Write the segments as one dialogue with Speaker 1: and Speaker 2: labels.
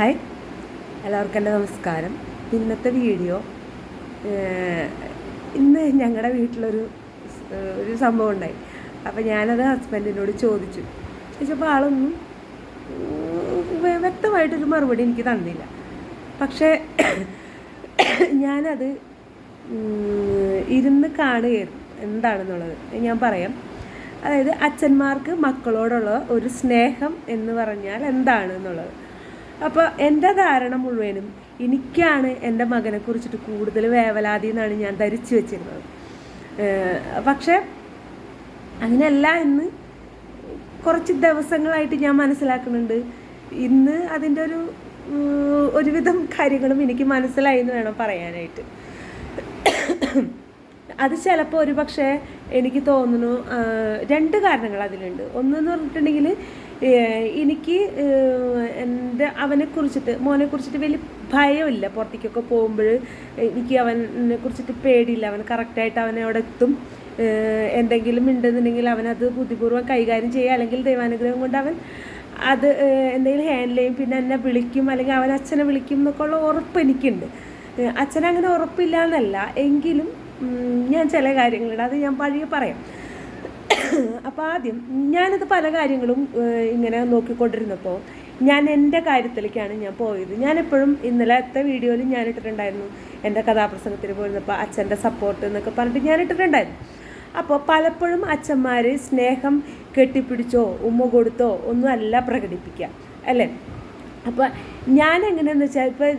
Speaker 1: Hi. എല്ലാവർക്കും എന്റെ നമസ്കാരം. ഇന്നത്തെ വീഡിയോ ഇന്ന് ഞങ്ങളുടെ വീട്ടിലൊരു ഒരു സംഭവം ഉണ്ടായി. അപ്പോൾ ഞാനത് ഹസ്ബൻഡിനോട് ചോദിച്ചു. ചോദിച്ചപ്പോൾ ആളൊന്നും വ്യക്തമായിട്ടൊരു മറുപടി എനിക്ക് തന്നില്ല. പക്ഷേ ഞാനത് ഇരുന്ന് കാണുകയായിരുന്നു എന്താണെന്നുള്ളത് ഞാൻ പറയാം. അതായത് അച്ഛന്മാർക്ക് മക്കളോടുള്ള ഒരു സ്നേഹം എന്ന് പറഞ്ഞാൽ എന്താണ് എന്നുള്ളത് അപ്പോൾ എന്റെ ധാരണ മുഴുവനും എനിക്കാണ് എന്റെ മകനെ കുറിച്ചിട്ട് കൂടുതൽ വേവലാതി എന്നാണ് ഞാൻ ധരിച്ചു വെച്ചിരുന്നത്. പക്ഷേ അങ്ങനെയല്ല എന്ന് കുറച്ച് ദിവസങ്ങളായിട്ട് ഞാൻ മനസ്സിലാക്കുന്നുണ്ട്. ഇന്ന് അതിന്റെ ഒരു ഒരുവിധം കാര്യങ്ങളും എനിക്ക് മനസ്സിലായി എന്ന് വേണം പറയാനായിട്ട്. അത് ചിലപ്പോൾ ഒരു പക്ഷേ എനിക്ക് തോന്നുന്നു രണ്ട് കാരണങ്ങൾ അതിലുണ്ട്. ഒന്നെന്ന് പറഞ്ഞിട്ടുണ്ടെങ്കിൽ എനിക്ക് എന്റെ അവനെ കുറിച്ചിട്ട് മോനെ കുറിച്ചിട്ട് വലിയ ഭയമില്ല പുറത്തേക്കൊക്കെ പോകുമ്പോൾ. എനിക്ക് അവനെ കുറിച്ചിട്ട് പേടിയില്ല. അവൻ കറക്റ്റായിട്ട് അവനെ അവിടെ എത്തും. എന്തെങ്കിലും ഉണ്ടെന്നുണ്ടെങ്കിൽ അവനത് ബുദ്ധിപൂർവം കൈകാര്യം ചെയ്യുക. അല്ലെങ്കിൽ ദൈവാനുഗ്രഹം കൊണ്ട് അവൻ അത് എന്തെങ്കിലും ഹാൻഡിൽ ചെയ്യും. പിന്നെ എന്നെ വിളിക്കും. അല്ലെങ്കിൽ അവൻ അച്ഛനെ വിളിക്കും എന്നൊക്കെ ഉള്ള ഉറപ്പ് എനിക്കുണ്ട്. അച്ഛനങ്ങനെ ഉറപ്പില്ല എന്നല്ല എങ്കിലും ഞാൻ ചില കാര്യങ്ങളുണ്ട് അത് ഞാൻ പഴയ പറയാം. അപ്പോൾ ആദ്യം ഞാനത് പല കാര്യങ്ങളും ഇങ്ങനെ നോക്കിക്കൊണ്ടിരുന്നപ്പോൾ ഞാൻ എന്റെ കാര്യത്തിലേക്കാണ് ഞാൻ പോയത്. ഞാനെപ്പോഴും ഇന്നലത്തെ വീഡിയോയിൽ ഞാൻ ഇട്ടിട്ടുണ്ടായിരുന്നു എന്റെ കഥാപ്രസംഗത്തിന് പോയിരുന്നപ്പോൾ അച്ഛന്റെ സപ്പോർട്ട് എന്നൊക്കെ പറഞ്ഞിട്ട് ഞാൻ ഇട്ടിട്ടുണ്ടായിരുന്നു അപ്പോൾ പലപ്പോഴും അച്ഛന്മാർ സ്നേഹം കെട്ടിപ്പിടിച്ചോ ഉമ്മ കൊടുത്തോ ഒന്നും അല്ല പ്രകടിപ്പിക്കുക അല്ലേ? അപ്പോൾ ഞാൻ എങ്ങനെയാണെന്ന് വെച്ചാൽ ഇപ്പോൾ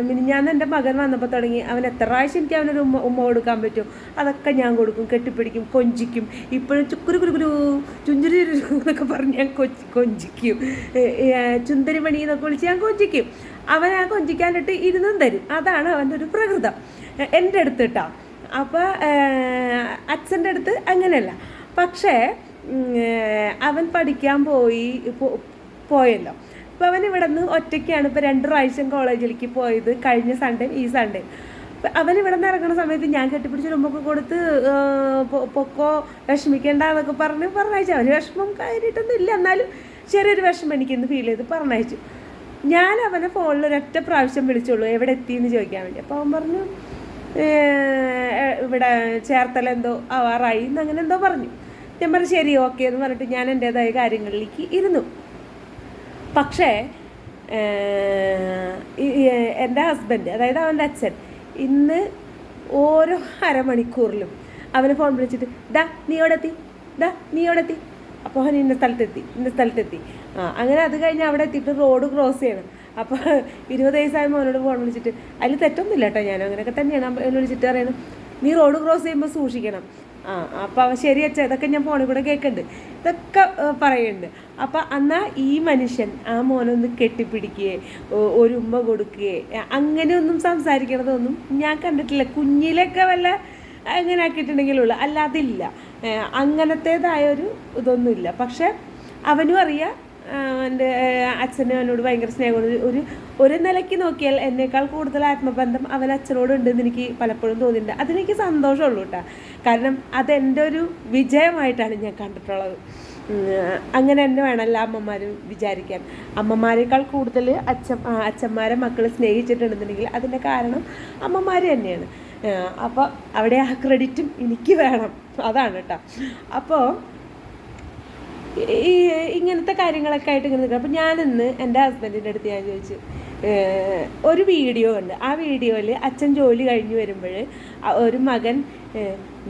Speaker 1: മിനിഞ്ഞാന്ന് എന്റെ മകൻ വന്നപ്പോൾ തുടങ്ങി. അവൻ എത്ര പ്രാവശ്യം എനിക്ക് അവനൊരു ഉമ്മ ഉമ്മ കൊടുക്കാൻ പറ്റും? അതൊക്കെ ഞാൻ കൊടുക്കും കെട്ടിപ്പിടിക്കും കൊഞ്ചിക്കും. ഇപ്പോഴും ചുക്കുരു കുരു കുരു ചുഞ്ചുരി എന്നൊക്കെ പറഞ്ഞ് ഞാൻ കൊച്ചി കൊഞ്ചിക്കും. ഏ, ഏ, ചുന്തരി മണി എന്നൊക്കെ വിളിച്ച് ഞാൻ കൊഞ്ചിക്കും. അവൻ ആ കൊഞ്ചിക്കാനിട്ട് ഇരുന്നും തരും. അതാണ് അവന്റെ ഒരു പ്രകൃതം. എന്റെ അടുത്ത് കേട്ടോ അപ്പോൾ അച്ഛന്റെ അടുത്ത് അങ്ങനെയല്ല. പക്ഷേ അവൻ പഠിക്കാൻ പോയി പോയല്ലോ. അപ്പോൾ അവൻ ഇവിടെ നിന്ന് ഒറ്റയ്ക്കാണ് ഇപ്പോൾ രണ്ട് പ്രാവശ്യം കോളേജിലേക്ക് പോയത്. കഴിഞ്ഞ സൺഡേ ഈ സൺഡേ അവൻ ഇവിടെ നിന്ന് ഇറങ്ങുന്ന സമയത്ത് ഞാൻ കെട്ടിപ്പിടിച്ച് ഉമ്മൊക്കെ കൊടുത്ത് പൊക്കോ വിഷമിക്കേണ്ട എന്നൊക്കെ പറഞ്ഞ് പറഞ്ഞയച്ചു. അവന് വിഷമം കയറിയിട്ടൊന്നും ഇല്ല എന്നാലും ചെറിയൊരു വിഷമം എനിക്കിന്ന് ഫീൽ ചെയ്ത് പറഞ്ഞയച്ചു. ഞാൻ അവനെ ഫോണിൽ ഒരൊറ്റ പ്രാവശ്യം വിളിച്ചുള്ളൂ. എവിടെ എത്തിയെന്ന് ചോദിക്കാൻ വേണ്ടി. അപ്പോൾ അവൻ പറഞ്ഞു "ഏഹ്, ഇവിടെ ചേർത്തല എന്തോ ആവാറായി എന്ന് അങ്ങനെ എന്തോ പറഞ്ഞു. ഞാൻ പറഞ്ഞു ശരി ഓക്കെ എന്ന് പറഞ്ഞിട്ട് ഞാൻ എന്റെതായ കാര്യങ്ങളിലേക്ക് ഇരുന്നു. പക്ഷേ എന്റെ ഹസ്ബൻഡ് അതായത് അവന്റെ അച്ഛൻ ഇന്ന് ഓരോ അരമണിക്കൂറിലും അവന് ഫോൺ വിളിച്ചിട്ട് ദാ നീ എവിടെത്തി? ദാ നീ എവിടെത്തി? അപ്പോൾ അവൻ ഇന്ന സ്ഥലത്തെത്തി ഇന്ന സ്ഥലത്തെത്തി. ആ അങ്ങനെ അത് കഴിഞ്ഞ് അവിടെ എത്തിയിട്ട് റോഡ് ക്രോസ് ചെയ്യണം. അപ്പോൾ ഇരുപത് വയസ്സായ മോനോട് ഫോൺ വിളിച്ചിട്ട് അതിൽ തെറ്റൊന്നുമില്ല കേട്ടോ ഞാൻ അങ്ങനെയൊക്കെ തന്നെയാണ്. അവൻ വിളിച്ചിട്ട് പറയണം നീ റോഡ് ക്രോസ് ചെയ്യുമ്പോൾ സൂക്ഷിക്കണം. ആ അപ്പോൾ അവൻ ശരി അച്ഛ ഇതൊക്കെ ഞാൻ ഫോണിൽ കൂടെ കേൾക്കുന്നുണ്ട് ഇതൊക്കെ പറയുന്നുണ്ട് അപ്പം എന്നാൽ ഈ മനുഷ്യൻ ആ മോനൊന്ന് കെട്ടിപ്പിടിക്കുകയെ ഒരു ഉമ്മ കൊടുക്കുകയെ അങ്ങനെ അങ്ങനെയൊന്നും സംസാരിക്കണതൊന്നും ഞാൻ കണ്ടിട്ടില്ല. കുഞ്ഞിലൊക്കെ വല്ല അങ്ങനെ ആക്കിയിട്ടുണ്ടെങ്കിലുള്ളൂ അല്ലാതില്ല അങ്ങനത്തേതായ ഒരു ഇതൊന്നുമില്ല. പക്ഷെ അവനും അറിയാം എന്റെ അച്ഛനും എന്നോട് ഭയങ്കര സ്നേഹമാണ് ഒരു- ഒരു നിലയ്ക്ക് നോക്കിയാൽ എന്നേക്കാൾ കൂടുതൽ ആത്മബന്ധം അവൻ അച്ഛനോട് ഉണ്ടെന്ന് എനിക്ക് പലപ്പോഴും തോന്നിയിട്ടുണ്ട്. അതെനിക്ക് സന്തോഷമുള്ളൂ കേട്ടോ. കാരണം അതെന്റെ ഒരു വിജയമായിട്ടാണ് ഞാൻ കണ്ടിട്ടുള്ളത്. അങ്ങനെ തന്നെ വേണമല്ല അമ്മമാർ വിചാരിക്കാൻ. അമ്മമാരെക്കാൾ കൂടുതൽ അച്ഛൻ അച്ഛന്മാരെ മക്കൾ സ്നേഹിച്ചിട്ടുണ്ടെന്നുണ്ടെങ്കിൽ അതിന്റെ കാരണം അമ്മമാർ തന്നെയാണ്. അപ്പോൾ അവിടെ ആ ക്രെഡിറ്റും എനിക്ക് വേണം. അതാണ് കേട്ടോ. അപ്പോൾ ഈ ഇങ്ങനത്തെ കാര്യങ്ങളൊക്കെ ആയിട്ട് ഇങ്ങനെ നിൽക്കുക അപ്പം ഞാനിന്ന് എന്റെ ഹസ്ബൻഡിന്റെ അടുത്ത് ഞാൻ ചോദിച്ചു ഒരു വീഡിയോ ഉണ്ട്. ആ വീഡിയോയിൽ അച്ഛൻ ജോലി കഴിഞ്ഞ് വരുമ്പോൾ ഒരു മകൻ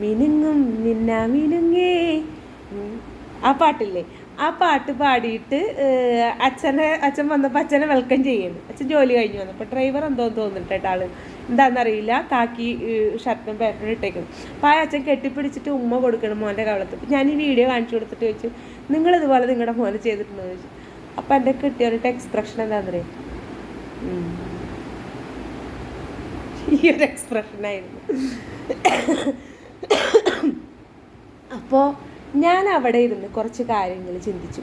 Speaker 1: മിനുങ്ങും നിന്ന മിനുങ്ങേ ആ പാട്ടില്ലേ? ആ പാട്ട് പാടിയിട്ട് അച്ഛനെ അച്ഛൻ വന്നപ്പോൾ അച്ഛനെ വെൽക്കം ചെയ്യുന്നു അച്ഛൻ ജോലി കഴിഞ്ഞു വന്നു. അപ്പോൾ ഡ്രൈവർ എന്തോന്ന് തോന്നിട്ട് കേട്ടോ എന്താണെന്നറിയില്ല കാക്കി ഷർട്ടും പാന്റും ഇട്ടേക്കുന്നു. അപ്പോൾ ആ അച്ഛൻ കെട്ടിപ്പിടിച്ചിട്ട് ഉമ്മ കൊടുക്കണം മോന്റെ കവളത്ത്. ഞാൻ ഈ വീഡിയോ കാണിച്ചു കൊടുത്തിട്ട് ചോദിച്ചു നിങ്ങൾ ഇതുപോലെ നിങ്ങളുടെ മോനെ ചെയ്തിട്ടുണ്ടോ? ചോദിച്ചു. അപ്പം എന്റെ കിട്ടിയവരുടെ എക്സ്പ്രഷൻ എന്താണെന്നറിയാം ഈ ഒരു എക്സ്പ്രഷനായിരുന്നു അപ്പോൾ ഞാൻ അവിടെ ഇരുന്ന് കുറച്ച് കാര്യങ്ങൾ ചിന്തിച്ചു.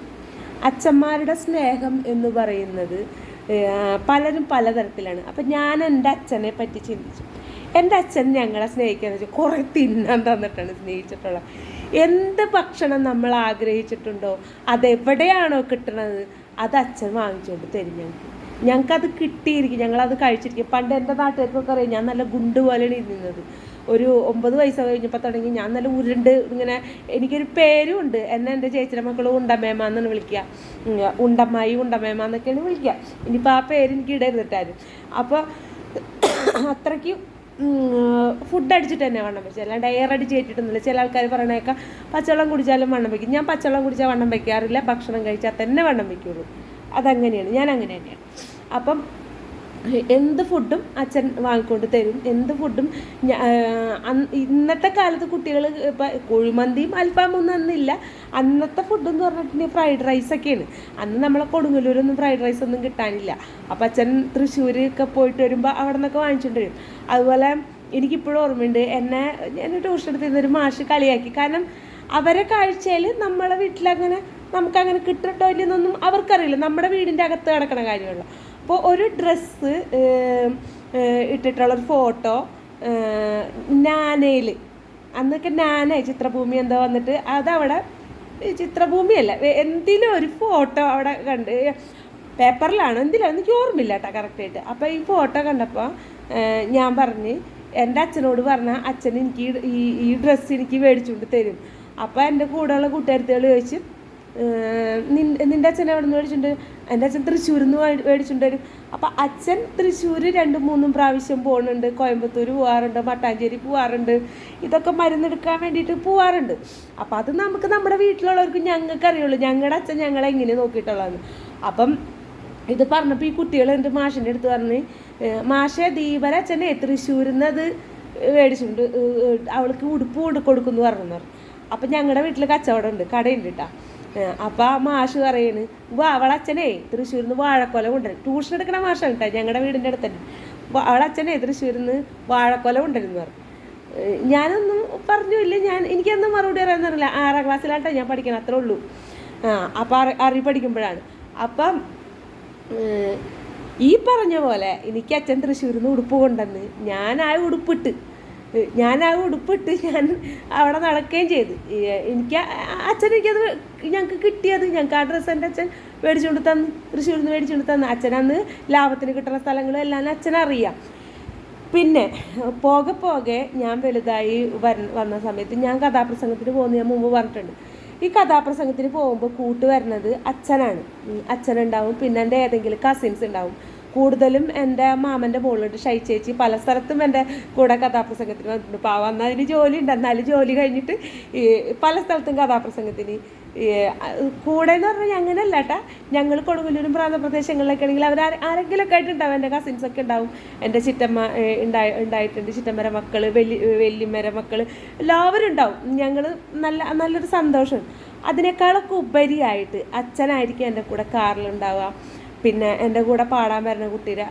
Speaker 1: അച്ഛന്മാരുടെ സ്നേഹം എന്ന് പറയുന്നത് പലരും പലതരത്തിലാണ്. അപ്പം ഞാൻ എന്റെ അച്ഛനെ പറ്റി ചിന്തിച്ചു. എന്റെ അച്ഛൻ ഞങ്ങളെ സ്നേഹിക്കാന്ന് വെച്ചാൽ കുറേ തിന്നാൻ തന്നിട്ടാണ് സ്നേഹിച്ചിട്ടുള്ളത് എന്ത് ഭക്ഷണം നമ്മൾ ആഗ്രഹിച്ചിട്ടുണ്ടോ അതെവിടെയാണോ കിട്ടണത് അത് അച്ഛൻ വാങ്ങിച്ചുകൊണ്ട് തരും ഞങ്ങൾക്ക്. ഞങ്ങൾക്കത് കിട്ടിയിരിക്കും ഞങ്ങളത് കഴിച്ചിരിക്കും. പണ്ട് എന്റെ നാട്ടുകാർക്കൊക്കെ അറിയാം ഞാൻ നല്ല ഗുണ്ട് പോലെയാണ് ഇരുന്നത്. ഒരു ഒമ്പത് വയസ്സ് കഴിഞ്ഞപ്പോൾ തുടങ്ങി ഞാൻ നല്ല ഉരുണ്ട് ഇങ്ങനെ എനിക്കൊരു പേരും ഉണ്ട്. എന്നെ എന്റെ ചേച്ചിയുടെ മക്കൾ ഉണ്ടമേമ എന്നാണ് വിളിക്കുക. ഉണ്ടമ്മായി ഉണ്ടമേമ എന്നൊക്കെയാണ് വിളിക്കുക. ഇനിയിപ്പോൾ ആ പേര് എനിക്ക് ഇടരുതിട്ടാരും അപ്പോൾ അത്രയ്ക്ക് ഫുഡ് അടിച്ചിട്ട് തന്നെ വണ്ണം വെച്ചത് അല്ലാണ്ട് എയർ അടിച്ച് ചില ആൾക്കാർ പറയണേക്കാം പച്ചവെള്ളം കുടിച്ചാലും വണ്ണം വയ്ക്കും ഞാൻ പച്ചവെള്ളം കുടിച്ചാൽ വണ്ണം വയ്ക്കാറില്ല ഭക്ഷണം കഴിച്ചാൽ തന്നെ വണ്ണം വയ്ക്കുള്ളൂ അതങ്ങനെയാണ്. ഞാൻ അങ്ങനെ തന്നെയാണ്. അപ്പം എന്ത് ഫുഡും അച്ഛൻ വാങ്ങിക്കൊണ്ട് തരും. എന്ത് ഫുഡും ഇന്നത്തെ കാലത്ത് കുട്ടികൾ ഇപ്പം കുഴിമന്തിയും അൽഫാമും ഒന്നും അന്നില്ല. അന്നത്തെ ഫുഡ് എന്ന് പറഞ്ഞിട്ടുണ്ടെങ്കിൽ ഫ്രൈഡ് റൈസ് ഒക്കെയാണ് അന്ന് നമ്മളെ കൊടുങ്ങല്ലൂരൊന്നും ഫ്രൈഡ് റൈസ് ഒന്നും കിട്ടാനില്ല. അപ്പം അച്ഛൻ തൃശ്ശൂർ ഒക്കെ പോയിട്ട് വരുമ്പോൾ അവിടെ നിന്നൊക്കെ വാങ്ങിച്ചിട്ട് വരും. അതുപോലെ എനിക്കിപ്പോഴും ഓർമ്മയുണ്ട് എന്നെ ഞാൻ ട്യൂഷൻ എടുത്തിരുന്ന ഒരു മാഷ് കളിയാക്കി. കാരണം അവരെ കാഴ്ചയിൽ നമ്മളെ വീട്ടിലങ്ങനെ നമുക്കങ്ങനെ കിട്ടട്ടോ ഇല്ലെന്നൊന്നും അവർക്കറിയില്ല. നമ്മുടെ വീടിന്റെ അകത്ത് കിടക്കണ കാര്യമുള്ളൂ അപ്പോൾ ഒരു ഡ്രസ്സ് ഇട്ടിട്ടുള്ള ഒരു ഫോട്ടോ നാനയിൽ അന്നൊക്കെ നാന ചിത്രഭൂമി എന്തോ വന്നിട്ട് അതവിടെ ചിത്രഭൂമിയല്ല എന്തിനും ഒരു ഫോട്ടോ അവിടെ കണ്ട് പേപ്പറിലാണ് എന്തിലാണ് എനിക്ക് ഓർമ്മയില്ല കേട്ടോ കറക്റ്റായിട്ട്. അപ്പോൾ ഈ ഫോട്ടോ കണ്ടപ്പോൾ ഞാൻ പറഞ്ഞ് എന്റെ അച്ഛനോട് പറഞ്ഞാൽ അച്ഛൻ എനിക്ക് ഈ- ഈ ഡ്രസ്സ് എനിക്ക് മേടിച്ചുകൊണ്ട് തരും. അപ്പോൾ എന്റെ കൂടെയുള്ള കൂട്ടുകാരത്തികൾ ചോദിച്ചു നിന്റെ അച്ഛൻ എവിടെ നിന്ന് മേടിച്ചിട്ടുണ്ട്? എന്റെ അച്ഛൻ തൃശ്ശൂരിൽ നിന്ന് മേടിച്ചിട്ടുണ്ട് വരും. അപ്പം അച്ഛൻ തൃശ്ശൂർ രണ്ടും മൂന്നും പ്രാവശ്യം പോകുന്നുണ്ട് കോയമ്പത്തൂർ പോകാറുണ്ട് മട്ടാഞ്ചേരി പോകാറുണ്ട് ഇതൊക്കെ മരുന്നെടുക്കാൻ വേണ്ടിയിട്ട് പോകാറുണ്ട് അപ്പം അത് നമുക്ക് നമ്മുടെ വീട്ടിലുള്ളവർക്ക് ഞങ്ങൾക്ക് അറിയുള്ളൂ. ഞങ്ങളുടെ അച്ഛൻ ഞങ്ങളെ എങ്ങനെ നോക്കിയിട്ടുള്ളതെന്ന് അപ്പം ഇത് പറഞ്ഞപ്പോൾ ഈ കുട്ടികൾ എന്റെ മാഷിന്റെ അടുത്ത് പറഞ്ഞ് മാഷേ ദീപര അച്ഛനെ തൃശ്ശൂരിൽ നിന്ന് അത് മേടിച്ചിട്ടുണ്ട്. അവൾക്ക് ഉടുപ്പ് കൊടുക്കുന്നു പറഞ്ഞു അപ്പം ഞങ്ങളുടെ വീട്ടിൽ കച്ചവടം ഉണ്ട്. കടയുണ്ട് കേട്ടോ അപ്പം മാഷ് പറയാണ് വാ അവളച്ഛനെ തൃശ്ശൂരിൽ നിന്ന് വാഴക്കൊല കൊണ്ടുവരും. ട്യൂഷൻ എടുക്കണ മാഷാണ് കേട്ടോ ഞങ്ങളുടെ വീടിന്റെ അടുത്ത് തന്നെ അവളച്ഛനെ തൃശ്ശൂരിൽ നിന്ന് വാഴക്കൊല കൊണ്ടുവരുന്നു പറഞ്ഞു ഞാനൊന്നും പറഞ്ഞില്ല ഞാൻ എനിക്കൊന്നും മറുപടി പറയാമെന്നറിയില്ല ആറാം ക്ലാസ്സിലാട്ടോ ഞാൻ പഠിക്കണം അത്രേ ഉള്ളൂ. ആ അപ്പം അറി അറി പഠിക്കുമ്പോഴാണ്. അപ്പം ഈ പറഞ്ഞ പോലെ എനിക്ക് അച്ഛൻ തൃശ്ശൂരിൽ നിന്ന് ഉടുപ്പ് കൊണ്ടുവന്ന് ഞാൻ ഉടുപ്പിട്ട് ഞാൻ ആ ഉടുപ്പിട്ട് ഞാൻ അവിടെ നടക്കുകയും ചെയ്തു. എനിക്ക് അച്ഛൻ എനിക്കത് ഞങ്ങൾക്ക് കിട്ടിയത്. ഞങ്ങൾക്ക് ആ ഡ്രസ്സ് എന്റെ അച്ഛൻ മേടിച്ചുകൊണ്ട് തന്നു തൃശ്ശൂരിൽ നിന്ന് മേടിച്ചുകൊണ്ട് തന്നു. അച്ഛനന്ന് ലാഭത്തിന് കിട്ടുന്ന സ്ഥലങ്ങളും എല്ലാം അച്ഛനറിയാം പിന്നെ പോകെ പോകെ ഞാൻ വലുതായി വര വന്ന സമയത്ത് ഞാൻ കഥാപ്രസംഗത്തിന് പോകുന്ന ഞാൻ മുമ്പ് പറഞ്ഞിട്ടുണ്ട്. ഈ കഥാപ്രസംഗത്തിന് പോകുമ്പോൾ കൂട്ട് വരുന്നത് അച്ഛനാണ്. അച്ഛനുണ്ടാവും പിന്നെ എന്റെ ഏതെങ്കിലും കസിൻസ് ഉണ്ടാവും. കൂടുതലും എന്റെ മാമന്റെ മോളുണ്ട് ഷൈ പല സ്ഥലത്തും എന്റെ കൂടെ കഥാപ്രസംഗത്തിന് വന്നിട്ടുണ്ട്. പാവം എന്നാൽ അതിന് ജോലി ഉണ്ട് എന്നാലും ജോലി കഴിഞ്ഞിട്ട് ഈ പല സ്ഥലത്തും കഥാപ്രസംഗത്തിന് കൂടെ എന്ന് പറഞ്ഞാൽ അങ്ങനെയല്ല കേട്ടാ ഞങ്ങൾ കൊടുങ്ങല്ലൂരും പ്രാന്തപ്രദേശങ്ങളിലൊക്കെ ആണെങ്കിൽ അവർ ആരെങ്കിലുമൊക്കെ ആയിട്ടുണ്ടാവും. എന്റെ കസിൻസ് ഒക്കെ ഉണ്ടാവും. എന്റെ ചിറ്റമ്മ ഉണ്ടായി ഉണ്ടായിട്ടുണ്ട്. ചിറ്റമ്മര മക്കൾ വെല്ലി വെല്ലിമര മക്കൾ എല്ലാവരും ഉണ്ടാവും. ഞങ്ങൾ നല്ല നല്ലൊരു സന്തോഷം. അതിനേക്കാളൊക്കെ ഉപരിയായിട്ട് അച്ഛനായിരിക്കും എന്റെ കൂടെ കാറിലുണ്ടാവുക. പിന്നെ എന്റെ കൂടെ പാടാൻ വരുന്ന കുട്ടിയുടെ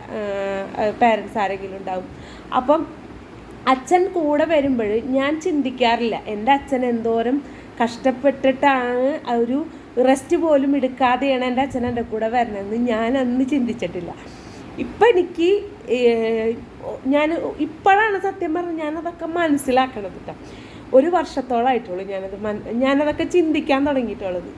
Speaker 1: പേരൻസ് ആരെങ്കിലും ഉണ്ടാവും. അപ്പം അച്ഛൻ കൂടെ വരുമ്പോൾ ഞാൻ ചിന്തിക്കാറില്ല. എന്റെ അച്ഛൻ എന്തോരം കഷ്ടപ്പെട്ടിട്ടാണ് ഒരു റെസ്റ്റ് പോലും എടുക്കാതെയാണ് എന്റെ അച്ഛൻ എന്റെ കൂടെ വരണമെന്ന് ഞാൻ അന്ന് ചിന്തിച്ചിട്ടില്ല. ഇപ്പം എനിക്ക് ഞാൻ ഇപ്പോഴാണ് സത്യം പറഞ്ഞാൽ ഞാനതൊക്കെ മനസ്സിലാക്കണത് കേട്ടോ ഒരു വർഷത്തോളമായിട്ടുള്ളൂ ഞാനത് മൻ ഞാനതൊക്കെ ചിന്തിക്കാൻ തുടങ്ങിയിട്ടുള്ളത്.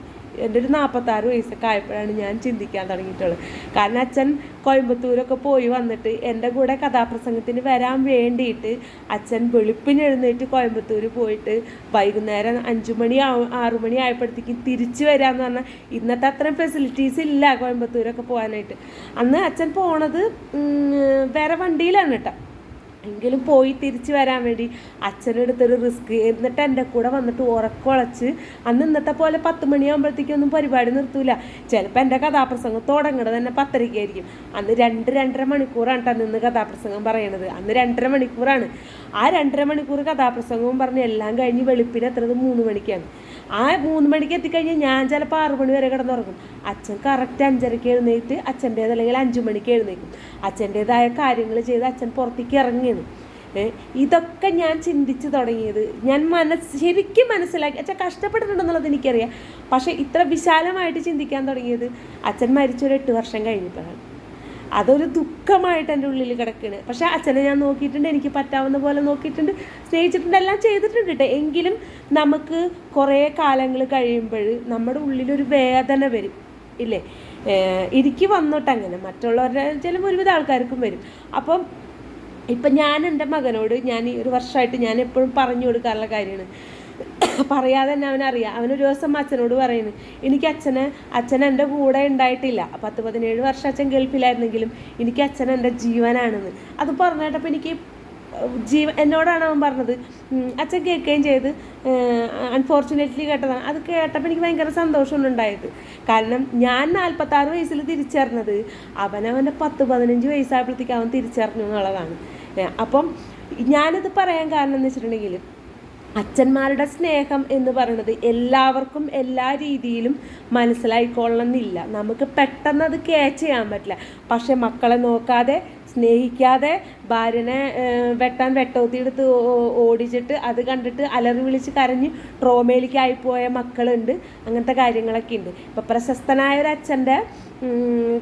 Speaker 1: എന്റെ ഒരു നാൽപ്പത്താറ് വയസ്സൊക്കെ ആയപ്പോഴാണ് ഞാൻ ചിന്തിക്കാൻ തുടങ്ങിയിട്ടുള്ളത്. കാരണം അച്ഛൻ കോയമ്പത്തൂരൊക്കെ പോയി വന്നിട്ട് എന്റെ കൂടെ കഥാപ്രസംഗത്തിന് വരാൻ വേണ്ടിയിട്ട് അച്ഛൻ വെളുപ്പിന് എഴുന്നേറ്റ് കോയമ്പത്തൂർ പോയിട്ട് വൈകുന്നേരം അഞ്ചു മണി ആറു മണി ആയപ്പോഴത്തേക്കും തിരിച്ചു വരാമെന്ന് പറഞ്ഞാൽ ഇന്നത്തെ അത്രയും ഫെസിലിറ്റീസ് ഇല്ല കോയമ്പത്തൂരൊക്കെ പോകാനായിട്ട്. അന്ന് അച്ഛൻ പോണത് വേറെ വണ്ടിയിലാണ് കേട്ടോ. എങ്കിലും പോയി തിരിച്ചു വരാൻ വേണ്ടി അച്ഛനെടുത്തൊരു റിസ്ക് എന്നിട്ട് എന്റെ കൂടെ വന്നിട്ട് ഉറക്കുളച്ച് അന്ന് ഇന്നത്തെ പോലെ പത്ത് മണിയാകുമ്പോഴത്തേക്കൊന്നും പരിപാടി നിർത്തൂല. ചിലപ്പോൾ എന്റെ കഥാപ്രസംഗം തുടങ്ങണത് തന്നെ പത്തരയ്ക്കായിരിക്കും. അന്ന് രണ്ട് രണ്ടര മണിക്കൂറാണ് കേട്ടോ നിന്ന് കഥാപ്രസംഗം പറയണത്. അന്ന് രണ്ടര മണിക്കൂറാണ്. ആ രണ്ടര മണിക്കൂർ കഥാപ്രസംഗവും പറഞ്ഞ് എല്ലാം കഴിഞ്ഞ് വെളുപ്പിന് എത്രത് മൂന്ന് മണിക്കാണ്. ആ മൂന്ന് മണിക്ക് എത്തിക്കഴിഞ്ഞാൽ ഞാൻ ചിലപ്പോൾ ആറു മണി വരെ കിടന്നുറങ്ങും. അച്ഛൻ കറക്റ്റ് അഞ്ചരയ്ക്ക് എഴുന്നേറ്റ് അച്ഛന്റേത് അല്ലെങ്കിൽ അഞ്ചു മണിക്ക് എഴുന്നേക്കും. അച്ഛന്റേതായ കാര്യങ്ങൾ ചെയ്ത് അച്ഛൻ പുറത്തേക്ക് ഇറങ്ങിയത് ഏ, ഇതൊക്കെ ഞാൻ ചിന്തിച്ചു തുടങ്ങിയത്. ഞാൻ മനസ്സ് ശരിക്കും മനസ്സിലാക്കി. അച്ഛൻ കഷ്ടപ്പെട്ടിട്ടുണ്ടെന്നുള്ളത് എനിക്കറിയാം. പക്ഷേ ഇത്ര വിശാലമായിട്ട് ചിന്തിക്കാൻ തുടങ്ങിയത് അച്ഛൻ മരിച്ചൊരു എട്ട് വർഷം കഴിഞ്ഞപ്പോഴാണ്. അതൊരു ദുഃഖമായിട്ട് എന്റെ ഉള്ളിൽ കിടക്കുകയാണ് പക്ഷേ അച്ഛനെ ഞാൻ നോക്കിയിട്ടുണ്ട്. എനിക്ക് പറ്റാവുന്ന പോലെ നോക്കിയിട്ടുണ്ട്. സ്നേഹിച്ചിട്ടുണ്ട്. എല്ലാം ചെയ്തിട്ടുണ്ട് കേട്ടോ. എങ്കിലും നമുക്ക് കുറേ കാലങ്ങൾ കഴിയുമ്പോൾ നമ്മുടെ ഉള്ളിലൊരു വേദന വരും. ഇല്ലേ? എനിക്ക് വന്നോട്ട് അങ്ങനെ. മറ്റുള്ളവരുടെ ചില ഒരുവിധ ആൾക്കാർക്കും വരും. അപ്പം ഇപ്പം ഞാൻ എന്റെ മകനോട് ഞാൻ ഈ ഒരു വർഷമായിട്ട് ഞാൻ എപ്പോഴും പറഞ്ഞു കൊടുക്കാറുള്ള കാര്യമാണ്. പറയാതെ തന്നെ അവനറിയാം അവനൊരു ദിവസം അച്ഛനോട് പറയുന്നു എനിക്ക് അച്ഛനെ അച്ഛൻ എന്റെ കൂടെ ഉണ്ടായിട്ടില്ല. പത്ത് പതിനേഴ് വർഷം അച്ഛൻ ഗൾഫിലായിരുന്നെങ്കിലും എനിക്ക് അച്ഛൻ എന്റെ ജീവനാണെന്ന്. അത് പറഞ്ഞിട്ടപ്പോൾ എനിക്ക് ജീവ എന്നോടാണ് അവൻ പറഞ്ഞത് അച്ഛൻ കേൾക്കുകയും ചെയ്ത് അൺഫോർച്ചുനേറ്റ്ലി കേട്ടതാണ്. അത് കേട്ടപ്പോൾ എനിക്ക് ഭയങ്കര സന്തോഷമാണ് ഉണ്ടായത്. കാരണം ഞാൻ നാൽപ്പത്താറ് വയസ്സിൽ തിരിച്ചറിഞ്ഞത് അവനവന്റെ പത്ത് പതിനഞ്ച് വയസ്സായപ്പോഴത്തേക്ക് അവൻ തിരിച്ചറിഞ്ഞു എന്നുള്ളതാണ്. അപ്പം ഞാനിത് പറയാൻ കാരണം എന്ന് വെച്ചിട്ടുണ്ടെങ്കിൽ അച്ഛന്മാരുടെ സ്നേഹം എന്ന് പറയുന്നത് എല്ലാവർക്കും എല്ലാ രീതിയിലും മനസ്സിലായിക്കൊള്ളണമെന്നില്ല. നമുക്ക് പെട്ടെന്ന് അത് ക്യാച്ച് ചെയ്യാൻ പറ്റില്ല. പക്ഷെ മക്കളെ നോക്കാതെ സ്നേഹിക്കാതെ ഭാര്യനെ വെട്ടാൻ വെട്ടോത്തിയെടുത്ത് ഓടിച്ചിട്ട് അത് കണ്ടിട്ട് അലറി വിളിച്ച് കരഞ്ഞ് ട്രോമയിലേക്ക് പോയ മക്കളുണ്ട്. അങ്ങനത്തെ കാര്യങ്ങളൊക്കെ ഉണ്ട്. ഇപ്പം പ്രശസ്തനായ ഒരു അച്ഛന്റെ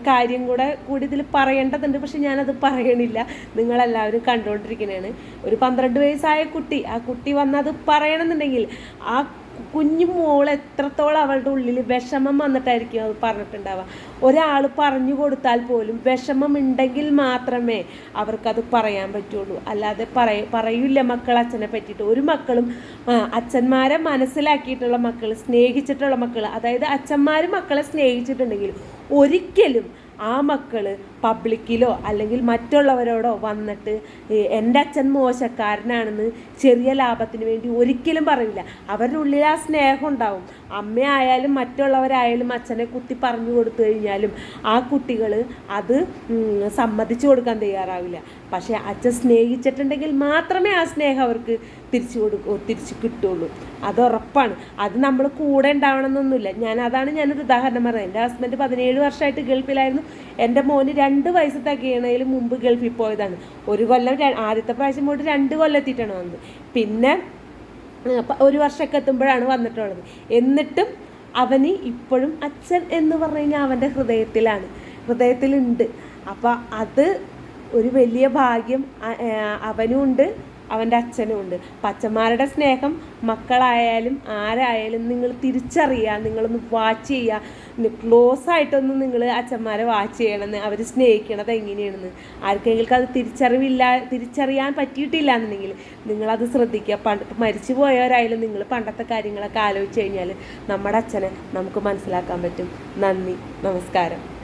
Speaker 1: കാര്യം കൂടെ കൂടി ഇതിൽ പറയേണ്ടതുണ്ട് പക്ഷെ ഞാനത് പറയണില്ല. നിങ്ങളെല്ലാവരും കണ്ടുകൊണ്ടിരിക്കുന്നതാണ് ഒരു പന്ത്രണ്ട് വയസ്സായ കുട്ടി ആ കുട്ടി വന്നത് പറയണമെന്നുണ്ടെങ്കിൽ ആ കുഞ്ഞു മോൾ എത്രത്തോളം അവളുടെ ഉള്ളിൽ വിഷമം വന്നിട്ടായിരിക്കും അത് പറഞ്ഞിട്ടുണ്ടാവുക. ഒരാൾ പറഞ്ഞു കൊടുത്താൽ പോലും വിഷമം ഉണ്ടെങ്കിൽ മാത്രമേ അവർക്കത് പറയാൻ പറ്റുള്ളൂ. അല്ലാതെ പറയ പറയില്ല മക്കൾ അച്ഛനെ പറ്റിയിട്ട്. ഒരു മക്കളും അച്ഛന്മാരെ മനസ്സിലാക്കിയിട്ടുള്ള മക്കൾ സ്നേഹിച്ചിട്ടുള്ള മക്കൾ അതായത് അച്ഛന്മാർ മക്കളെ സ്നേഹിച്ചിട്ടുണ്ടെങ്കിൽ ഒരിക്കലും ആ മക്കൾ പബ്ലിക്കിലോ അല്ലെങ്കിൽ മറ്റുള്ളവരോടോ വന്നിട്ട് എന്റെ അച്ഛൻ മോശക്കാരനാണെന്ന് ചെറിയ ലാഭത്തിന് വേണ്ടി ഒരിക്കലും പറയില്ല. അവരുടെ ഉള്ളിൽ ആ സ്നേഹം ഉണ്ടാവും. അമ്മയായാലും മറ്റുള്ളവരായാലും അച്ഛനെ കുത്തി പറഞ്ഞു കൊടുത്തു കഴിഞ്ഞാലും ആ കുട്ടികൾ അത് സമ്മതിച്ചു കൊടുക്കാൻ തയ്യാറാവില്ല. പക്ഷേ അച്ഛൻ സ്നേഹിച്ചിട്ടുണ്ടെങ്കിൽ മാത്രമേ ആ സ്നേഹം അവർക്ക് തിരിച്ചു കൊടുക്കൂ തിരിച്ചു കിട്ടുള്ളൂ. അത് ഉറപ്പാണ്. അത് നമ്മൾ കൂടെ ഉണ്ടാവണമെന്നൊന്നുമില്ല. ഞാൻ അതാണ് ഞാനൊരു ഉദാഹരണം പറഞ്ഞത്. എന്റെ ഹസ്ബൻഡ് പതിനേഴ് വർഷമായിട്ട് ഗൾഫിലായിരുന്നു. എന്റെ മോന് രണ്ട് വയസ്സ് തികയണതിന് മുമ്പ് ഗൾഫിൽ പോയതാണ്. ഒരു കൊല്ലം ആദ്യത്തെ പ്രാവശ്യം പോയിട്ട് രണ്ട് കൊല്ലം എത്തിയിട്ടാണ് വന്നത്. പിന്നെ ഒരു വർഷമൊക്കെ എത്തുമ്പോഴാണ് വന്നിട്ടുള്ളത്. എന്നിട്ടും അവന് ഇപ്പോഴും അച്ഛൻ എന്ന് പറഞ്ഞു കഴിഞ്ഞാൽ അവന്റെ ഹൃദയത്തിലാണ്. ഹൃദയത്തിലുണ്ട്. അപ്പം അത് ഒരു വലിയ ഭാഗ്യം അവനും ഉണ്ട് അവന്റെ അച്ഛനും ഉണ്ട്. പച്ചന്മാരുടെ സ്നേഹം മക്കളായാലും ആരായാലും നിങ്ങൾ തിരിച്ചറിയുക നിങ്ങളൊന്ന് വാച്ച് ചെയ്യുക. ക്ലോസ് ആയിട്ടൊന്ന് നിങ്ങൾ അച്ഛന്മാരെ വാച്ച് ചെയ്യണമെന്ന് അവർ സ്നേഹിക്കണത് എങ്ങനെയാണെന്ന്. ആർക്കെങ്കിലും അത് തിരിച്ചറിവില്ല തിരിച്ചറിയാൻ പറ്റിയിട്ടില്ല എന്നുണ്ടെങ്കിൽ നിങ്ങളത് ശ്രദ്ധിക്കുക. പണ്ട് മരിച്ചു പോയവരായാലും നിങ്ങൾ പണ്ടത്തെ കാര്യങ്ങളൊക്കെ ആലോചിച്ച് കഴിഞ്ഞാൽ നമ്മുടെ അച്ഛനെ നമുക്ക് മനസ്സിലാക്കാൻ പറ്റും. നന്ദി. നമസ്കാരം.